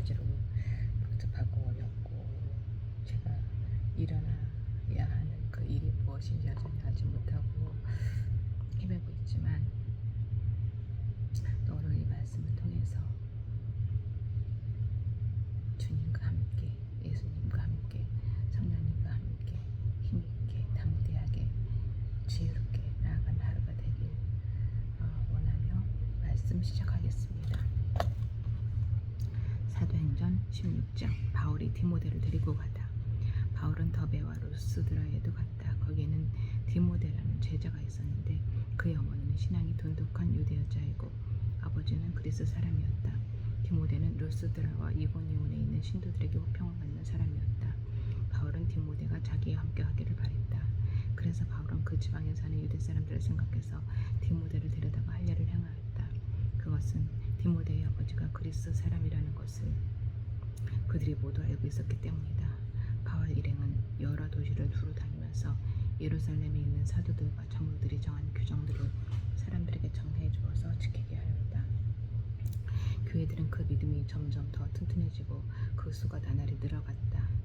가지로 복잡하고 어렵고 제가 일어나야 하는 그 일이 무엇인지 여전히 알지 못하고 헤매고 있지만 또 오늘 이 말씀을 통해서 주님과 함께 예수님과 함께 성령님과 함께 힘있게 담대하게 지혜롭게 나아가는 하루가 되길 어, 원하며 말씀 시작하겠습니다. 사도행전 16장 바울이 디모데를 데리고 가다. 바울은 더베와 루스드라에도 갔다. 거기에는 디모데라는 제자가 있었는데 그의 어머니는 신앙이 돈독한 유대 여자이고 아버지는 그리스 사람이었다. 디모데는 루스드라와 이고니온에 있는 신도들에게 호평을 받는 사람이었다. 바울은 디모데가 자기와 함께 하기를 바랬다. 그래서 바울은 그 지방에 사는 유대 사람들을 생각해서 디모데를 데려다가 할례를 행하였다. 그것은 디모데의 아버지가 그리스 사람이라는 것을 그들이 모두 알고 있었기 때문이다. 바울 일행은 여러 도시를 두루 다니면서 예루살렘에 있는 사도들과 장로들이 정한 규정들을 사람들에게 정해 주어서 지키게 하였다. 교회들은 그 믿음이 점점 더 튼튼해지고 그 수가 나날이 늘어갔다.